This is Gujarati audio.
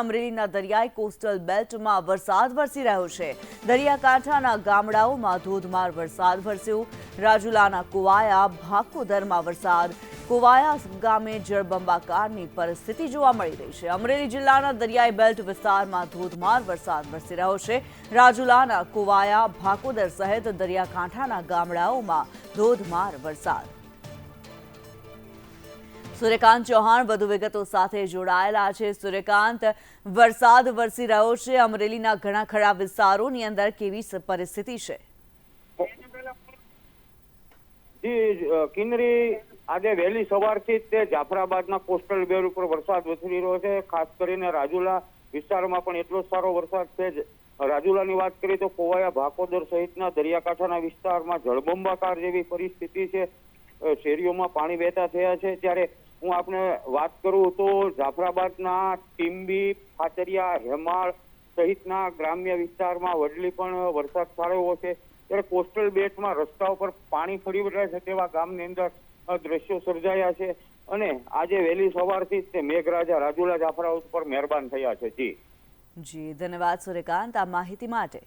અમરેલીના દરિયાઈ કોસ્ટલ બેલ્ટમાં વરસાદ વરસી રહ્યો છે. દરિયાકાંઠાના ગામડાઓમાં ધોધમાર વરસાદ વરસ્યો. રાજુલાના કુવાયા ભાકોદરમાં વરસાદ. કુવાયા ગામે જળબંબાકારની પરિસ્થિતિ જોવા મળી રહી છે. અમરેલી જિલ્લાના દરિયાઈ બેલ્ટ વિસ્તારમાં ધોધમાર વરસાદ વરસી રહ્યો છે. રાજુલાના કુવાયા ભાકોદર સહિત દરિયાકાંઠાના ગામડાઓમાં ધોધમાર વરસાદ. સૂર્યકાંત ચૌહાણ વધુ વિગતો સાથે જોડાયેલા છે. સૂર્યકાંત વરસાદ વરસી રહ્યો છે. અમરેલીના ઘણા ખરા વિસ્તારોની અંદર કેવી પરિસ્થિતિ છે? અ, આજે વહેલી સવારથી તે જાફરાબાદના કોસ્ટલ બેર ઉપર વરસાદ વસરી રહ્યો છે. ખાસ કરીને રાજુલા વિસ્તારમાં પણ એટલો સારો વરસાદ છે. જ રાજુલાની વાત કરીએ તો કોવાયા ભાકોદર સહિતના દરિયાકાંઠાના વિસ્તારમાં જળબંબાકાર જેવી પરિસ્થિતિ છે. શેરીઓમાં પાણી વહેતા થયા છે. ત્યારે હું આપને વાત કરું તો જાફરાબાદના ટીમ્બી ફાચરિયા હેમાળ સહિતના ગ્રામ્ય વિસ્તારમાં વડલી પણ વરસાદ સારો એવો છે. ત્યારે કોસ્ટલ બેટમાં રસ્તા ઉપર પાણી ફરી વળ્યા છે તેવા ગામની અંદર દ્રશ્યો સર્જાયા છે અને આજે વહેલી સવારથી જ તે મેઘરાજા રાજુલા જાફરા ઉપર મહેરબાન થયા છે. જી. જી, ધન્યવાદ સૂર્યકાંત. આ માહિતી માટે